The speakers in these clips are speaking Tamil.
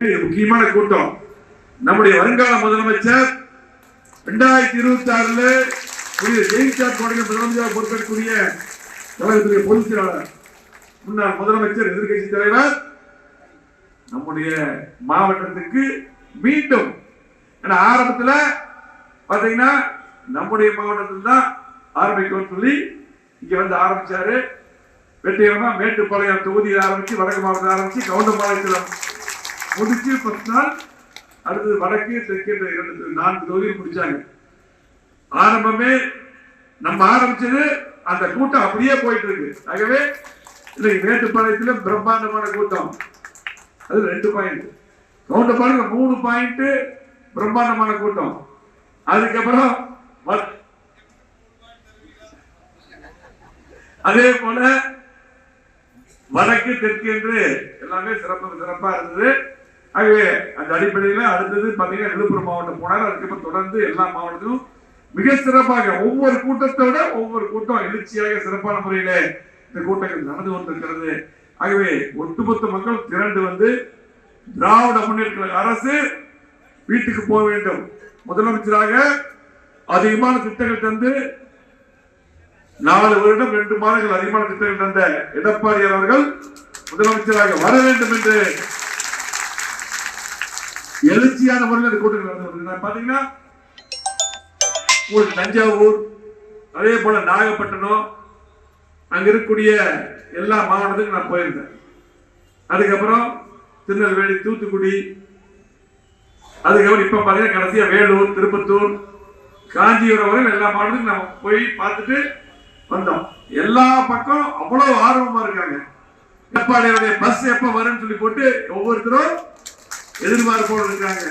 முக்கியமான கூட்டம். நம்முடைய வருங்கால முதலமைச்சர் இரண்டாயிரத்தி இருபத்தி ஆறுல புதிய ஜெயிச்சார் கோடையில் முதலமைச்சர் பொறுப்பேற்கக்கூடிய கழகத்துடைய பொதுச் செயலாளர் முன்னாள் முதலமைச்சர் எதிர்கட்சி தலைவர் நம்முடைய மாவட்டத்துக்கு மீண்டும் ஏன்னா பார்த்தீங்கன்னா நம்முடைய மாவட்டத்தில் தான் ஆரம்பிக்கும் சொல்லி இங்க வந்து ஆரம்பிச்சாரு. வெற்றிகரமா மேட்டுப்பாளையம் தொகுதியில் ஆரம்பிச்சு வடக்கு மாவட்டத்தில் ஆரம்பிச்சு கவுண்டம்பாளையத்தில் முடிச்சு பத்து நாள் அடுத்தது வடக்கு தெற்கே இரண்டு நான்கு தொகுதியில் முடிச்சாங்க. ஆரம்பமே நம்ம ஆரம்பிச்சது அந்த கூட்டம் அப்படியே போயிட்டு இருக்கு. ஆகவே இன்னைக்கு மேட்டுப்பாளையத்தில் பிரம்மாண்டமான கூட்டம். அது ரெண்டு பாயிண்ட் கவுண்டம்பாளையம் மூணு பாயிண்ட் பிரம்மாண்டமான கூட்டம். அதுக்கப்புறம் வ- அதே போல வடக்கு தெற்கு என்று எல்லாமே சிறப்பு சிறப்பா இருந்தது. ஆகவே அந்த அடிப்படையில் அடுத்தது பார்த்தீங்கன்னா விழுப்புரம் மாவட்டம் போனார். அதுக்கப்புறம் தொடர்ந்து எல்லா மாவட்டத்திலும் மிக சிறப்பாக ஒவ்வொரு கூட்டத்தோட ஒவ்வொரு கூட்டம் எழுச்சியாக சிறப்பான முறையில இந்த கூட்டங்கள் நடந்து கொண்டிருக்கிறது. ஆகவே ஒட்டுமொத்த மக்கள் திரண்டு வந்து திராவிட முன்னேற்ற கழக அரசு வீட்டுக்கு போக வேண்டும். முதலமைச்சராக அதிகமான திட்டங்கள் தந்து நாலு வருடம் ரெண்டு மாதங்கள் அதிகமான திட்டங்கள் தந்த எடப்பாடியார் அவர்கள் முதலமைச்சராக வர வேண்டும் என்று எழுச்சியான முறையில் அந்த கூட்டங்கள் நடந்து கொண்டிருக்கிறது. பாத்தீங்கன்னா உங்களுக்கு தஞ்சாவூர் அதே போல நாகப்பட்டினம் அங்க இருக்கக்கூடிய எல்லா மாவட்டத்துக்கும் நான் போயிருந்தேன். அதுக்கப்புறம் திருநெல்வேலி தூத்துக்குடி அதுக்கப்புறம் இப்ப பாத்தீங்கன்னா கடைசியா வேலூர் திருப்பத்தூர் காஞ்சிபுரம் வரை எல்லா மாவட்டத்துக்கும் நம்ம போய் பார்த்துட்டு வந்தோம். எல்லா பக்கம் அவ்வளவு ஆர்வமா இருக்காங்க. எடப்பாடியுடைய பஸ் எப்ப வரும்னு சொல்லி போட்டு ஒவ்வொருத்தரும் எதிர்பார்ப்போடு இருக்காங்க.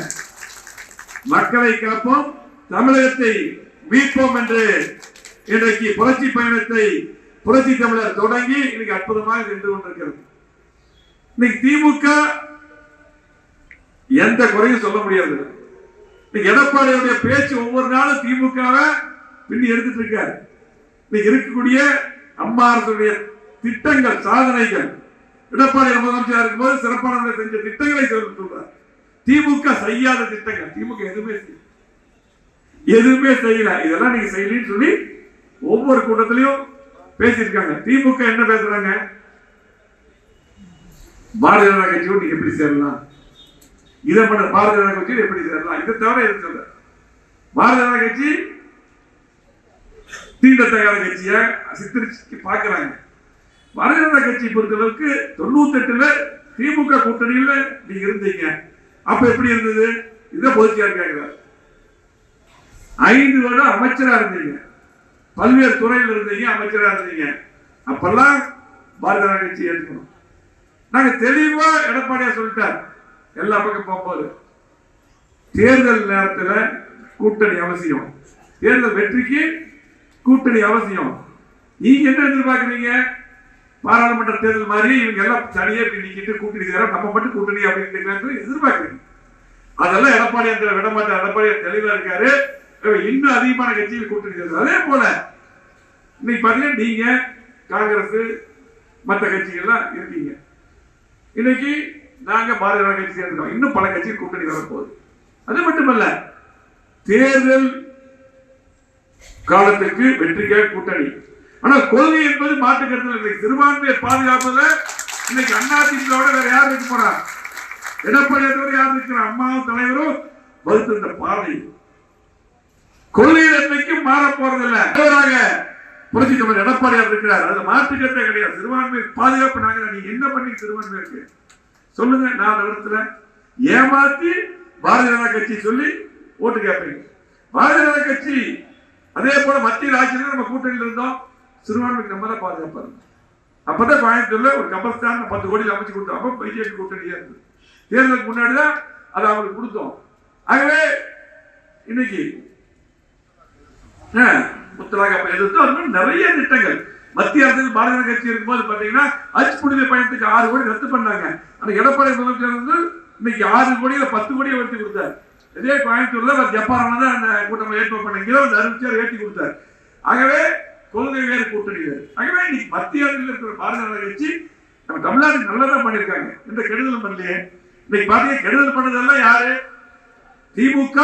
மக்களை காப்போம் தமிழகத்தை மீட்போம் என்று இன்றைக்கு புரட்சி பயணத்தை புரட்சி தமிழர் தொடங்கி இன்னைக்கு அற்புதமாக நின்று கொண்டிருக்கிறது. இன்னைக்கு திமுக எந்த குறையும் சொல்ல முடியாது. இன்னைக்கு எடப்பாடியுடைய பேச்சு ஒவ்வொரு நாளும் திமுகவை பின்னி எடுத்துட்டு இருக்காரு. இன்னைக்கு இருக்கக்கூடிய அம்மா திட்டங்கள் சாதனைகள் எடப்பாடி முதலமைச்சர் இருக்கும்போது சிறப்பான முறையில் செஞ்ச திட்டங்களை சொல்றார். திமுக செய்யாத திட்டங்கள். திமுக எதுவுமே செய்யல. எதுவுமே செய்யல. இதெல்லாம் நீங்க செய்யலன்னு சொல்லி ஒவ்வொரு கூட்டத்திலையும் பேசியிருக்காங்க. திமுக என்ன பேசுறாங்க? பாரதிய ஜனதா கட்சியோடு நீங்க எப்படி சேரலாம்? இதை பண்ண பாரதிய ஜனதா கட்சி எப்படி சேரலாம்? இதை தவிர எது சொல்ல பாரதிய ஜனதா கட்சி தீண்டத்தகாத கட்சியை சித்தரிச்சு பார்க்கிறாங்க. பாரதிய கட்சி பொறுத்தளவுக்கு தொண்ணூத்தி எட்டுல திமுக கூட்டணியில நீங்க இருந்தீங்க. அப்ப எப்படி இருந்தது? இதை பொதுச்சியார் கேட்கிறார் ஐந்து வருடம் அமைச்சரா இருந்தீங்க. பல்வேறு துறையில் இருந்தீங்க அமைச்சரா இருந்தீங்க. அப்பெல்லாம் பாரதிய ஜனதா கட்சி ஏற்றுக்கணும் நாங்க தெளிவா எடப்பாடியா சொல்லிட்டார். எல்லா பக்கம் போகும்போது. தேர்தல் நேரத்தில் கூட்டணி அவசியம். தேர்தல் வெற்றிக்கு கூட்டணி அவசியம். நீங்க என்ன எதிர்பார்க்குறீங்க? பாராளுமன்ற தேர்தல் மாதிரி இவங்க எல்லாம் தனியே இப்படி நிக்கிட்டு கூட்டணி சேர நம்ம மட்டும் கூட்டணி அப்படின்னு எதிர்பார்க்கறீங்க அதெல்லாம் எடப்பாடி அந்த விடமாட்ட எடப்பாடி தெளிவா இருக்காரு. இன்னும் அதிகமான கட்சிகள் கூட்டணி சேருது அதே போல இன்னைக்கு பாத்தீங்கன்னா நீங்க காங்கிரஸ் மற்ற கட்சிகள்லாம் இருக்கீங்க. இன்னைக்கு நாங்க பாரதிய ஜனதா கட்சி சேர்ந்துட்டோம். இன்னும் பல கட்சி கூட்டணி வரப்போகுது. அது மட்டுமல்ல தேர்தல் காலத்திற்கு வெற்றிக்காக கூட்டணி. ஆனா கொள்கை என்பது மாற்று கருத்தில் இல்லை. சிறுபான்மையை பாதுகாப்பதுல இன்னைக்கு அண்ணா வேற யார் இருக்க போறா? எடப்பாடி தவிர யார் இருக்கிற அம்மாவும் தலைவரும் வகுத்திருந்த இந்த பாதை கொள்கையில் மாற போறதில்லை. தலைவராக புரட்சி தமிழர் எடப்பாடியார் இருக்கிறார். அதுல மாற்று கிடையாது. சிறுபான்மை பாதுகாப்பு நாங்க நீங்க என்ன பண்ணி சிறுபான்மை இருக்கு சொல்லுங்க நான் அந்த இடத்துல ஏமாத்தி பாரதிய ஜனதா கட்சி சொல்லி ஓட்டு கேட்பீங்க பாரதிய ஜனதா கட்சி அதே போல மத்தியில் ஆட்சியில் நம்ம கூட்டணியில் இருந்தோம். சிறுபான்மைக்கு நம்ம தான் பாதுகாப்பாரு அப்பதான் கோயம்புத்தூர்ல ஒரு கபஸ்தான் பத்து கோடியில் அமைச்சு கொடுத்தோம். அப்ப பிஜேபி கூட்டணியா இருந்தது. தேர்தலுக்கு முன்னாடி தான் அதை அவங்களுக்கு கொடுத்தோம். ஆகவே இன்னைக்கு ஆ, முத்தலாக அப்ப எதிர்த்து அது மாதிரி நிறைய திட்டங்கள். மத்திய அரசு பாரதிய ஜனதா கட்சி இருக்கும்போது பாத்தீங்கன்னா அச்சு புனித பயணத்துக்கு ஆறு கோடி ரத்து பண்ணாங்க. அந்த எடப்பாடி முதலமைச்சர் வந்து இன்னைக்கு ஆறு கோடியில பத்து கோடியை உயர்த்தி கொடுத்தார். இதே கோயம்புத்தூர்ல அவர் ஜப்பான் தான் கூட்டம் ஏற்பாடு பண்ணீங்க அந்த அறிவிச்சார் ஏற்றி கொடுத்தார். ஆகவே கொள்கை வேறு கூட்டணி வேறு. ஆகவே இன்னைக்கு மத்திய அரசில் இருக்கிற பாரதிய ஜனதா கட்சி நம்ம தமிழ்நாட்டுக்கு நல்லதா பண்ணியிருக்காங்க. எந்த கெடுதலும் பண்ணலையே. இன்னைக்கு பாத்தீங்க கெடுதல் பண்ணதெல்லாம் யாரு? திமுக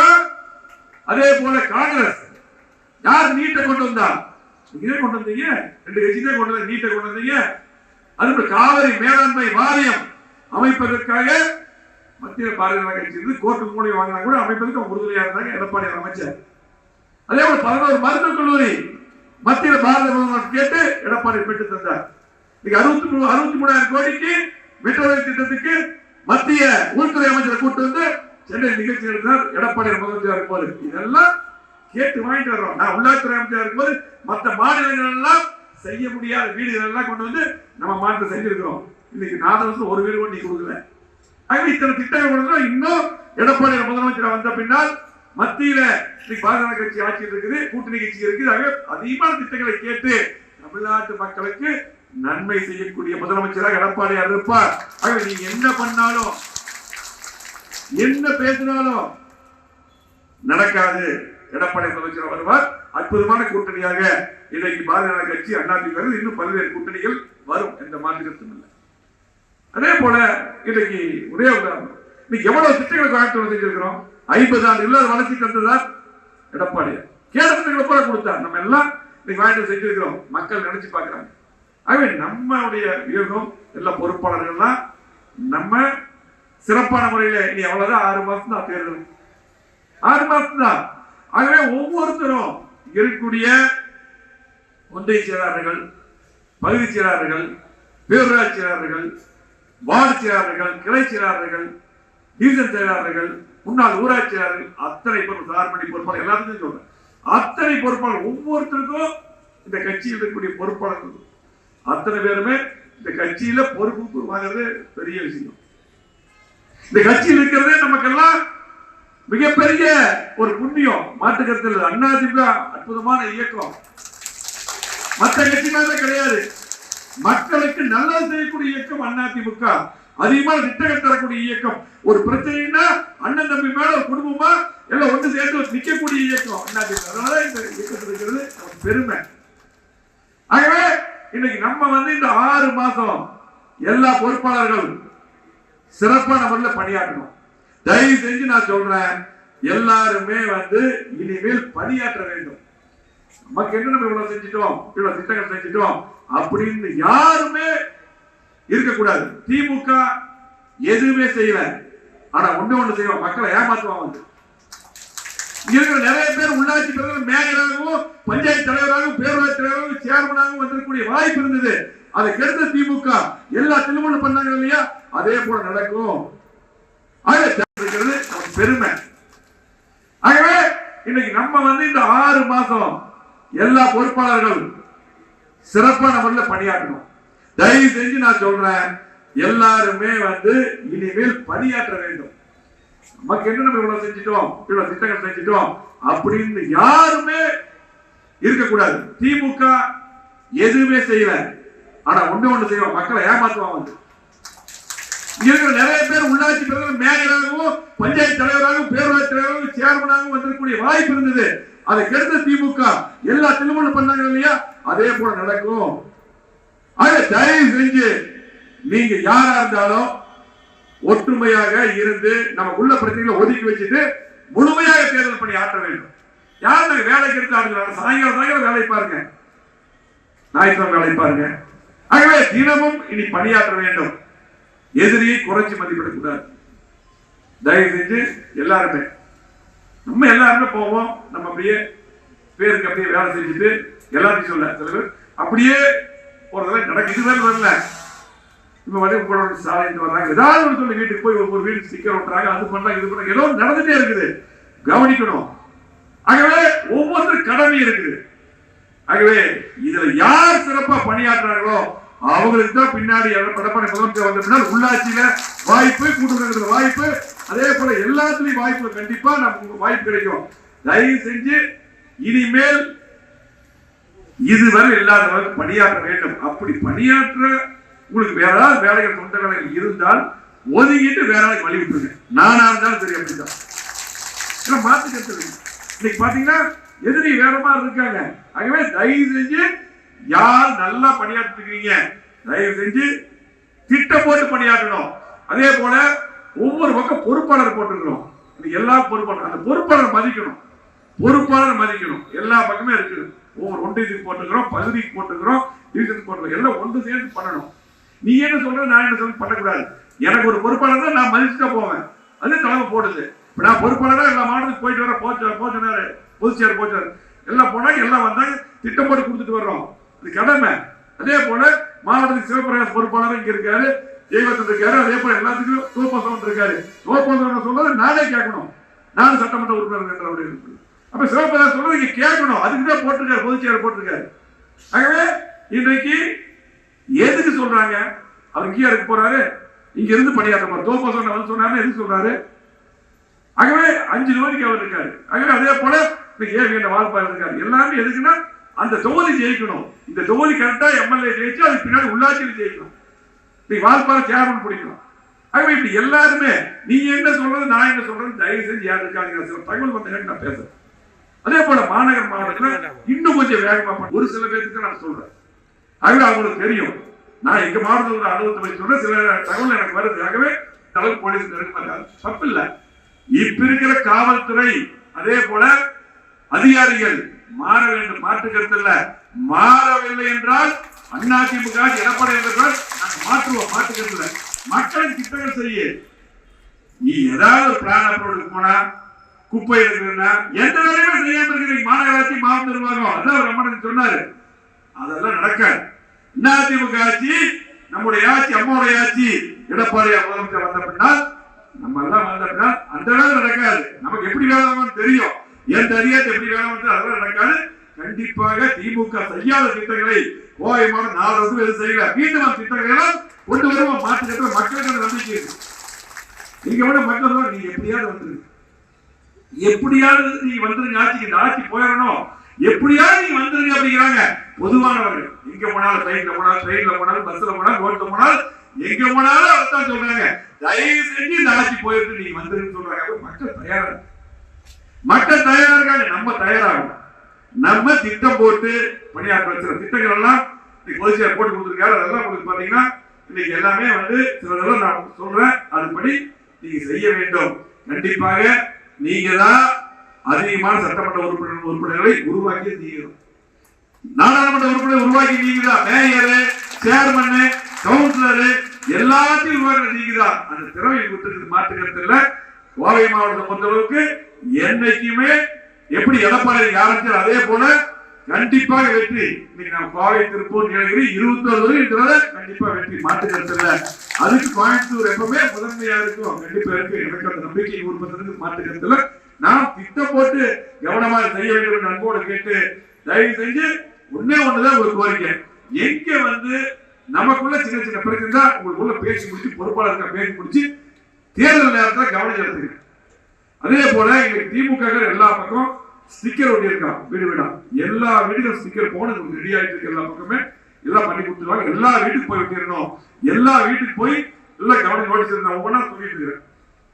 அதே போல காங்கிரஸ். யார் நீட்டை கொண்டு வந்தா? இதே கொண்டு வந்தீங்க. ரெண்டு கட்சி தான் கொண்டு வந்த நீட்டை கொண்டு வந்தீங்க. அது காவிரி மேலாண்மை வாரியம் அமைப்பதற்காக மத்திய பாரதிய ஜனதா கட்சி இருந்து கோர்ட்டு மூலியம் வாங்கினா கூட அமைப்பதற்கு அவங்க உறுதுணையா இருந்தாங்க. எடப்பாடி அமைச்சர். அதே போல பதினோரு மருத்துவக் கல்லூரி மத்திய பாரத பிரதமர் கேட்டு எடப்பாடி பெற்று தந்தார். இன்னைக்கு அறுபத்தி மூணு அறுபத்தி மூணாயிரம் கோடிக்கு மெட்ரோ ரயில் திட்டத்துக்கு மத்திய உள்துறை அமைச்சரை கூட்டு வந்து சென்னை நிகழ்ச்சி நடத்தினார் எடப்பாடி முதலமைச்சர் இருக்கும்போது இதெல்லாம் கேட்டு வாங்கிட்டு வர்றோம். நான் உள்ளாட்சித்துறை அமைச்சர் இருக்கும்போது மற்ற மாநிலங்கள் எல்லாம் செய்ய முடியாத வீடுகள் எல்லாம் கொண்டு வந்து நம்ம மாநிலத்தை செஞ்சிருக்கிறோம். இன்னைக்கு நாலு வருஷம் ஒரு வீடு கொண்டு கொடுக்கல. ஆகவே இத்தனை திட்டங்கள் கொண்டு இன்னும் எடப்பாடி முதலமைச்சர் வந்த பின்னால் மத்தியில பாஜக கட்சி ஆட்சியில் இருக்குது கூட்டணி கட்சி இருக்குது. ஆகவே அதிகமான திட்டங்களை கேட்டு தமிழ்நாட்டு மக்களுக்கு நன்மை செய்யக்கூடிய முதலமைச்சராக எடப்பாடியார் இருப்பார். ஆக நீங்க என்ன பண்ணாலும் என்ன பேசினாலும் நடக்காது. எடப்பாடி முதலமைச்சர் வருவார். அற்புதமான கூட்டணியாக இன்றைக்கு பாரதிய ஜனதா கட்சி அதிமுக இன்னும் பல்வேறு கூட்டணிகள் வரும். எந்த மாநிலத்தும் இல்லை. அதே போல இன்னைக்கு ஒரே உதாரணம் இன்னைக்கு எவ்வளவு திட்டங்களை கோயம்புத்தூர் செஞ்சிருக்கிறோம்? ஐம்பது ஆண்டு இல்லாத வளர்ச்சி கண்டுதான் எடப்பாடி. கேரளத்துக்கு திட்டங்களை கூட கொடுத்தார். நம்ம எல்லாம் இன்னைக்கு வாங்கிட்டு செஞ்சிருக்கிறோம். மக்கள் நினைச்சு பார்க்குறாங்க. ஆகவே நம்மளுடைய வியூகம் எல்லா பொறுப்பாளர்கள்லாம் நம்ம சிறப்பான முறையில் இனி அவ்வளவுதான் ஆறு மாசம் தான் தேர்தல். ஆறு மாசம் தான் ஆகவே ஒவ்வொருத்தரும் இருக்கக்கூடிய ஒன்றிய செயலாளர்கள் பகுதி செயலாளர்கள் பேரூராட்சி செயலாளர்கள் வார்டு செயலாளர்கள் கிளை செயலாளர்கள் டிவிஷன் செயலாளர்கள் முன்னாள் ஊராட்சியாளர்கள் அத்தனை பொறுப்பு சார்பணி பொறுப்பாளர் எல்லாத்துக்கும் சொல்றேன். அத்தனை பொறுப்பாளர் ஒவ்வொருத்தருக்கும் இந்த கட்சியில் இருக்கக்கூடிய பொறுப்பாளர்கள். அத்தனை பேருமே இந்த கட்சியில பொறுப்பு வாங்குறது பெரிய விஷயம். இந்த கட்சியில் இருக்கிறதே நமக்கெல்லாம் மிகப்பெரிய ஒரு புண்ணியம். மாற்று கருத்தில் அற்புதமான இயக்கம். மற்ற கட்சி கிடையாது. மக்களுக்கு நல்லது செய்யக்கூடிய இயக்கம் அதிமுக அதிகமா திட்டங்கள் தரக்கூடிய இயக்கம். ஒரு பிரச்சனைனா அண்ணன் தம்பி மேல ஒரு குடும்பமா? எல்லாம் ஒன்று சேர்ந்து நிற்கக்கூடிய இயக்கம். அதனால இந்த இயக்கத்தில் இருக்கிறது பெருமை. ஆகவே இன்னைக்கு நம்ம வந்து இந்த ஆறு மாசம் எல்லா பொறுப்பாளர்கள் சிறப்பான முறையில் பணியாற்றணும். தயவு செஞ்சு நான் சொல்றேன் எல்லாருமே வந்து இனிமேல் பணியாற்ற வேண்டும். நமக்கு என்ன நம்ம இவ்வளவு செஞ்சிட்டோம் இவ்வளவு திட்டங்கள் செஞ்சிட்டோம் அப்படின்னு யாருமே இருக்கக்கூடாது. திமுக எதுவுமே செய்யல. ஆனா ஒண்ணு ஒண்ணு செய்வோம் மக்களை ஏமாத்துவாங்க வந்து. இங்க இருக்கிற நிறைய பேர் உள்ளாட்சி தலைவர் மேயராகவும் பஞ்சாயத்து தலைவராகவும் பேரூராட்சி தலைவராகவும் சேர்மனாகவும் வந்திருக்கக்கூடிய வாய்ப்பு இருந்தது. அதை கெடுத்த திமுக எல்லா திருமணம் பண்ணாங்க இல்லையா? அதே போல நடக்கும். ஆகவே இருக்கிறது பெருமை. ஆகவே இன்னைக்கு நம்ம வந்து இந்த ஆறு மாசம் எல்லா பொறுப்பாளர்கள் சிறப்பான முறையில் பணியாற்றணும். தயவு செஞ்சு நான் சொல்றேன். எல்லாருமே வந்து இனிமேல் பணியாற்ற வேண்டும். நமக்கு என்ன நம்ம இவ்வளவு செஞ்சிட்டோம்? இவ்வளவு திட்டங்கள் செஞ்சிட்டோம்? அப்படின்னு யாருமே இருக்கக்கூடாது. திமுக எதுவுமே செய்யல. ஆனா ஒண்ணு ஒண்ணு செய்வோம். மக்களை ஏமாத்துவாங்க வந்து. இருக்கிற நிறைய பேர் உள்ளாட்சி தலைவர் மேயராகவும் பஞ்சாயத்து தலைவராகவும் பேரூராட்சி தலைவராகவும் சேர்மனாகவும் வந்திருக்கக்கூடிய வாய்ப்பு இருந்தது. அதை கெடுத்த திமுக எல்லா திருமணம் பண்ணாங்க இல்லையா? அதே போல நடக்கும். தயவு செஞ்சு நீங்க யாரா இருந்தாலும் ஒற்றுமையாக இருந்து நம்ம உள்ள பிரச்சனைகளை ஒதுக்கி வச்சுட்டு முழுமையாக தேர்தல் பணி ஆற்ற வேண்டும். யார் வேலைக்கு எடுத்து சாயங்காலம் சாயங்காலம் வேலை பாருங்க. ஞாயிற்றுக்கிழமை வேலை பாருங்க. ஆகவே தினமும் இனி பணியாற்ற வேண்டும். எதிரியை குறைச்சி மதிப்பிடக்கூடாது. தயவு செஞ்சு எல்லாருமே நம்ம எல்லாருமே போவோம். நம்ம அப்படியே பேருக்கு அப்படியே வேலை செஞ்சுட்டு எல்லாத்தையும் சொல்ல சில பேர் அப்படியே போறதெல்லாம் நடக்கு இது வரல. இப்ப வடிவு உங்களோட சாலைக்கு வர்றாங்க. ஏதாவது ஒரு சொல்லி வீட்டுக்கு போய் ஒரு வீடு ஸ்டிக்கர் ஒட்டுறாங்க அது பண்றாங்க இது பண்றாங்க. ஏதோ நடந்துட்டே இருக்குது. கவனிக்கணும். ஆகவே ஒவ்வொருத்தரும் கடமை இருக்குது. ஆகவே இதுல யார் சிறப்பா பணியாற்றுறாங்களோ அவங்களுக்கு தான் பின்னாடி எடப்பாடி முதலமைச்சர் வந்த பின்னால் உள்ளாட்சியில வாய்ப்பு கூட்டுறதுல வாய்ப்பு. அதே போல எல்லாத்துலயும் வாய்ப்பு கண்டிப்பா நமக்கு வாய்ப்பு கிடைக்கும். தயவு செஞ்சு இனிமேல் இதுவரை இல்லாதவர்கள் பணியாற்ற வேண்டும். அப்படி பணியாற்ற உங்களுக்கு வேற ஏதாவது வேலைகள் சொந்த வேலைகள் இருந்தால் ஒதுங்கிட்டு வேற வேலைக்கு வழி விட்டுருங்க நானா இருந்தாலும் சரி அப்படிதான் ஏன்னா மாத்துக்கிறது இன்னைக்கு பாத்தீங்கன்னா எதிரி வேற மாதிரி இருக்காங்க. ஆகவே தயவு செஞ்சு யார் நல்லா பணியாற்றிருக்கீங்க தயவு செஞ்சு திட்டம் போட்டு பணியாற்றணும். அதே போல ஒவ்வொரு பக்கம் பொறுப்பாளர் போட்டிருக்கிறோம் எல்லா பொறுப்பாளர் அந்த பொறுப்பாளர் மதிக்கணும். பொறுப்பாளர் மதிக்கணும். எல்லா பக்கமே இருக்குது. ஒன்றியத்துக்கு போட்டுக்கிறோம் பகுதிக்கு போட்டுக்கிறோம் டிவிஷனுக்கு போட்டுக்கிறோம் எல்லாம் ஒன்று சேர்ந்து பண்ணணும். நீ என்ன சொல்ற நான் என்ன சொல்லி பண்ணக்கூடாது. எனக்கு ஒரு பொறுப்பாளர் தான் நான் மதிச்சுட்டா போவேன். அது தலைமை போடுது. இப்போ நான் பொறுப்பாளராக எல்லா மாவட்டத்துக்கு போயிட்டு வர போச்சு போச்சுனாரு. பொதுச்சேர் போச்சார். எல்லாம் போனாங்க எல்லாம் வந்தாங்க திட்டம் போட்டு கொடுத்துட்டு வர்றோம். அது கடமை. அதே போல மாவட்டத்துக்கு சிவபிரகாஷ் பொறுப்பாளர் இங்க இருக்காரு ஜெயவர்தன் இருக்காரு அதே போல எல்லாத்துக்கும் தோப்பசவன் இருக்காரு தோப்பசவன் சொல்றது? நானே கேட்கணும். நானும் சட்டமன்ற உறுப்பினர் என்ற ஒரு அப்ப சிவபிரகாஷ் சொல்றது இங்க கேட்கணும். அதுக்கு தான் போட்டிருக்காரு பொதுச்செயலர் போட்டிருக்காரு. ஆகவே இன்றைக்கு எதுக்கு சொல்றாங்க? அவர் இங்கே இருக்க போறாரு. இங்க இருந்து பணியாற்ற போறாரு. தோப்பசவன் வந்து சொன்னாரு எதுக்கு சொல்றாரு? ஆகவே அஞ்சு தொகுதிக்கு அவர் இருக்காரு. ஆகவே அதே போல இன்னைக்கு வாழ்ப்பாளர் இருக்காரு. எல்லாமே எதுக்குன்னா அந்த தொகுதி ஜெயிக்கணும். இந்த தொகுதி கரெக்டா எம்எல்ஏ ஜெயிச்சு அதுக்கு பின்னாடி உள்ளாட்சியில் ஜெயிக்கணும். இன்னைக்கு வாழ்ப்பாளர் சேர்மன் பிடிக்கணும். ஆகவே இப்படி எல்லாருமே நீங்க என்ன சொல்றது நான் என்ன சொல்றது தயவு செஞ்சு யார் இருக்காங்க சில தகவல் வந்து நான் பேசுறேன். அதே போல மாநகர் மாவட்டத்துல இன்னும் கொஞ்சம் வேகமா ஒரு சில பேருக்கு நான் சொல்றேன். ஆகவே அவங்களுக்கு தெரியும். நான் எங்க மாவட்டத்தில் அனுபவத்தை வச்சு சொல்றேன் சில தகவல் எனக்கு வருது. ஆகவே தலைவர் போலீஸ் நெருக்கமாக தப்பு இல்லை. இப்ப இருக்கிற காவல்துறை அதே போல அதிகாரிகள் மாற வேண்டும். மாற்று கருத்து இல்ல. மாறவில்லை என்றால் அதிமுக எடப்பாடி என்றால் நாங்கள் மாற்றுவோம். மாற்று கருத்து இல்ல. மக்களின் திட்டங்கள் செய்ய. நீ ஏதாவது பிளான் அப்ரோடுக்கு போனா குப்பை எடுக்கிறா எந்த வேலையுமே செய்யாம இருக்கிறீங்க மாநகராட்சி மாவட்ட நிர்வாகம் அதான் ரமணன் சொன்னாரு. அதெல்லாம் நடக்காது. என்ன அதிமுக ஆட்சி நம்முடைய ஆட்சி அம்மாவுடைய ஆட்சி எடப்பாடி முதலமைச்சர் வந்த பின்னால் நம்ம எல்லாம் வந்த பின்னால் அந்த வேலை நடக்காது. நமக்கு எப்படி வேலை தெரியும். எந்த அதிகாரத்தை எப்படி வேலை அதெல்லாம் நடக்காது. கண்டிப்பாக திமுக செய்யாத திட்டங்களை கோயமான நாலு வருஷம் எதுவும் செய்யல. மீண்டும் அந்த திட்டங்களை கொண்டு வருவோம். மாற்றுக்கிட்ட மக்களுக்கு நம்பிக்கை இருக்கு. நீங்க விட மக்கள் நீங்க எப்படியாவது வந்துருக்கு எப்படியாவது நீ வந்துருங்க ஆட்சிக்கு இந்த ஆட்சி போயிடணும். எப்படியாவது நீ வந்துருங்க அப்படிங்கிறாங்க பொதுவானவர்கள். எங்க போனாலும் ட்ரெயின்ல போனாலும் ட்ரெயின்ல போனாலும் பஸ்ல போனாலும் ரோட்ல போனாலும் எங்க போனாலும் அதான் சொல்றாங்க. தயவு செஞ்சு இந்த ஆட்சி போயிட்டு நீங்க வந்துருன்னு சொல்றாங்க. மக்கள் தயாரா மக்கள் தயாரா இருக்காங்க. நம்ம தயாராகும் நம்ம திட்டம் போட்டு பணியாற்ற சில திட்டங்கள் எல்லாம் பொதுச்செயலர் போட்டு கொடுத்துருக்காரு. அதெல்லாம் உங்களுக்கு பாத்தீங்கன்னா இன்னைக்கு எல்லாமே வந்து சிலதெல்லாம் நான் சொல்றேன். அதுபடி நீங்க செய்ய வேண்டும். கண்டிப்பாக நீங்க தான் அதிகமான சட்டமன்ற உறுப்பினர் உறுப்பினர்களை உருவாக்கி நீங்க. நாடாளுமன்ற உறுப்பினர் உருவாக்கி நீங்க தான் மேயரு சேர்மன் கவுன்சிலரு எல்லாத்தையும் உருவாக்க நீங்க தான் அந்த திறமை கொடுத்துருக்கு மாற்றுக்கிறது கோவை மாவட்டத்தை பொறுத்தளவுக்கு என்னைக்குமே எப்படி எடப்பாடி ஆரம்பிச்சார் அதே போல கண்டிப்பாக வெற்றி. இன்னைக்கு நம்ம கோவை திருப்பூர் நீலகிரி இருபத்தோரு இருக்கிறத கண்டிப்பா வெற்றி. மாற்றுக்கிறது அதுக்கு கோயம்புத்தூர் எப்பவுமே முதன்மையா இருக்கும். கண்டிப்பா இருக்கு எனக்கு அந்த நம்பிக்கை உருவத்திற்கு மாற்றுக்கிறது நான் நாம் திட்டம் போட்டு கவனமா செய்ய வேண்டும் அன்போடு கேட்டு தயவு செஞ்சு ஒண்ணே ஒண்ணுதான் ஒரு கோரிக்கை. எங்க வந்து நமக்குள்ள சின்ன சின்ன பிரச்சனை தான் உங்களுக்குள்ள பேசி முடிச்சு பொறுப்பாளர்கள் பேசி முடிச்சு தேர்தல் நேரத்தில் கவனம் செலுத்துங்க. அதே போல எங்களுக்கு திமுக எல்லா பக்கம் ஸ்டிக்கர் ஒட்டி வீடு வீடா? எல்லா வீடுகளும் ஸ்டிக்கர் போனது ரெடி ஆயிட்டு இருக்கு எல்லா பக்கமே. எல்லாம் பண்ணி கொடுத்துருவாங்க. எல்லா வீட்டுக்கு போய் ஒட்டிடணும் எல்லா வீட்டுக்கு போய் எல்லாம் கவனம் நோட்டீஸ் ஒவ்வொன்றா சொல்லிட்டு இருக்கிறேன்.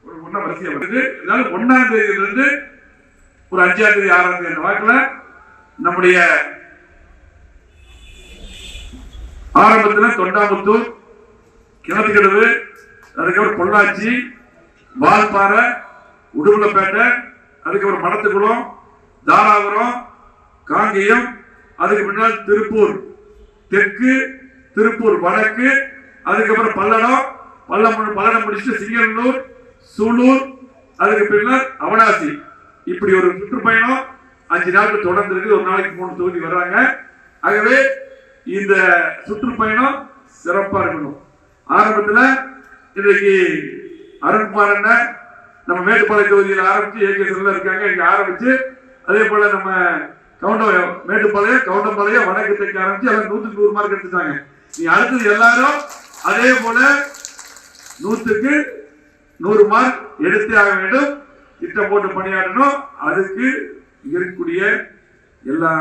ஒரு ஒன்றா வரிசையா வருது அதாவது ஒன்னாம் தேதியில இருந்து ஒரு அஞ்சாம் தேதி ஆறாம் தேதி வாக்குல நம்முடைய ஆரம்பத்துல தொண்டாமுத்தூர் கிணத்துக்கடவு அதுக்கப்புறம் பொள்ளாச்சி வால்பாறை உடுமலைப்பேட்டை அதுக்கப்புறம் மடத்துக்குளம் தாராபுரம் காங்கேயம் அதுக்கு பின்னால் திருப்பூர். தெற்கு திருப்பூர் வடக்கு அதுக்கப்புறம் பல்லடம் பல்லம் பல்லடம் முடிச்சுட்டு சிங்கநல்லூர் சூலூர் அதுக்கு பின்னர் அவனாசி. இப்படி ஒரு சுற்றுப்பயணம் அஞ்சு நாட்கள் தொடர்ந்து இருக்குது ஒரு நாளைக்கு மூணு தொகுதி வர்றாங்க. ஆகவே இந்த சுற்றுப்பயணம் சிறப்பாக இருக்கணும். ஆரம்பத்தில் இன்றைக்கு அருண்குமார் அண்ணன் நம்ம மேட்டுப்பாளைய தொகுதியில் ஆரம்பிச்சு ஏகேசன்ல இருக்காங்க. இங்கே ஆரம்பித்து அதே போல நம்ம கவுண்டம் மேட்டுப்பாளையம் கவுண்டம்பாளையம் வடக்கு தைக்க ஆரம்பிச்சு எல்லாம் நூற்றுக்கு நூறு மார்க் எடுத்துட்டாங்க. நீ அடுத்தது எல்லாரும் அதே போல நூற்றுக்கு நூறு மார்க் எடுத்தே ஆக வேண்டும். திட்டம் போட்டு பணியாற்றணும். அதுக்கு இருக்கக்கூடிய எல்லா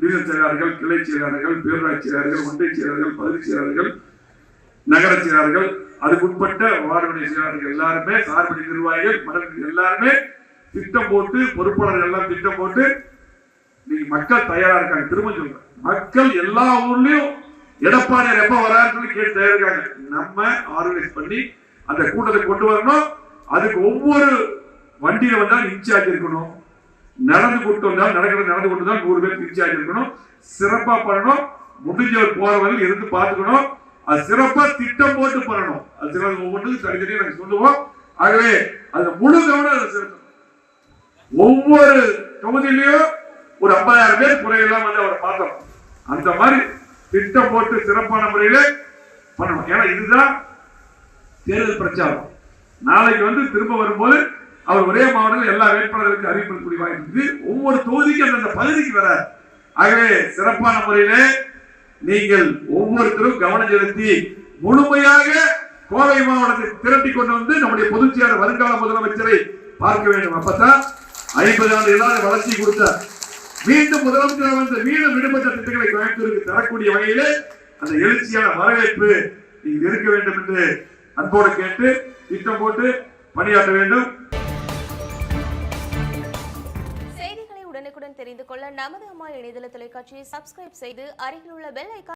டிவிஷன் செயலாளர்கள் கிளை செயலாளர்கள் பேரூராட்சி செயலாளர்கள் ஒன்றிய செயலாளர்கள் பகுதி செயலாளர்கள் நகர செயலாளர்கள் அதுக்கு உட்பட்ட வார்டுடைய செயலாளர்கள் எல்லாருமே சார்படி நிர்வாகிகள் மகளிர் எல்லாருமே திட்டம் போட்டு பொறுப்பாளர்கள் எல்லாம் திட்டம் போட்டு நீங்க மக்கள் தயாரா இருக்காங்க. திரும்ப சொல்றேன். மக்கள் எல்லா ஊர்லயும் எடப்பாடியார் எப்ப வராருன்னு கேட்டு தயாரிக்காங்க நம்ம ஆர்கனைஸ் பண்ணி அந்த கூட்டத்தை கொண்டு வரணும். அதுக்கு ஒவ்வொரு வண்டியில வந்தாலும் இன்சார்ஜ் இருக்கணும். நடந்து கொண்டு வந்தாலும் நடக்கிறது நடந்து கொண்டு தான் நூறு பேருக்கு இன்சார்ஜ் இருக்கணும். சிறப்பா பண்ணணும். முடிஞ்சவர் போறவர்கள் இருந்து பார்த்துக்கணும். அது சிறப்பா திட்டம் போட்டு பண்ணணும். அது சில ஒவ்வொன்றுக்கும் தனித்தனியாக நாங்கள் சொல்லுவோம். ஆகவே அது முழு கவனம் அது சிறப்பு ஒவ்வொரு தொகுதியிலையும் ஒரு ஐம்பதாயிரம் பேர் குறையெல்லாம் வந்து அவரை பார்த்தோம் அந்த மாதிரி திட்டம் போட்டு சிறப்பான முறையில் பண்ணணும். ஏன்னா இதுதான் தேர்தல் பிரச்சாரம். நாளைக்கு வந்து திரும்ப வரும்போது அவர் ஒரே மாவட்டத்தில் எல்லா வேட்பாளர்களுக்கு அறிவிப்பதற்குரிய வாய்ப்பு இருக்குது. ஒவ்வொரு தொகுதிக்கும் அந்தந்த பகுதிக்கு வர ஆகவே சிறப்பான முறையிலே நீங்கள் ஒவ்வொருத்தரும் கவனம் செலுத்தி முழுமையாக கோவை மாவட்டத்தை திரட்டி கொண்டு வந்து நம்முடைய பொதுச்செயலாளர் வருங்கால முதலமைச்சரை பார்க்க வேண்டும். அப்பதான் ஐம்பது ஆண்டு இல்லாத வளர்ச்சி கொடுத்தார் மீண்டும் முதலமைச்சர் வந்து மீண்டும் விடுபட்ட திட்டங்களை கோயம்புத்தூருக்கு தரக்கூடிய வகையிலே அந்த எழுச்சியான வரவேற்பு நீங்கள் இருக்க வேண்டும் என்று அன்போடு கேட்டு திட்டம் போட்டு பணியாற்ற வேண்டும். செய்திகளை உடனுக்குடன் தெரிந்து கொள்ள நமது அம்மா இணையதள தொலைக்காட்சியை சப்ஸ்கிரைப் செய்து அருகில் உள்ள பெல் ஐக்கான்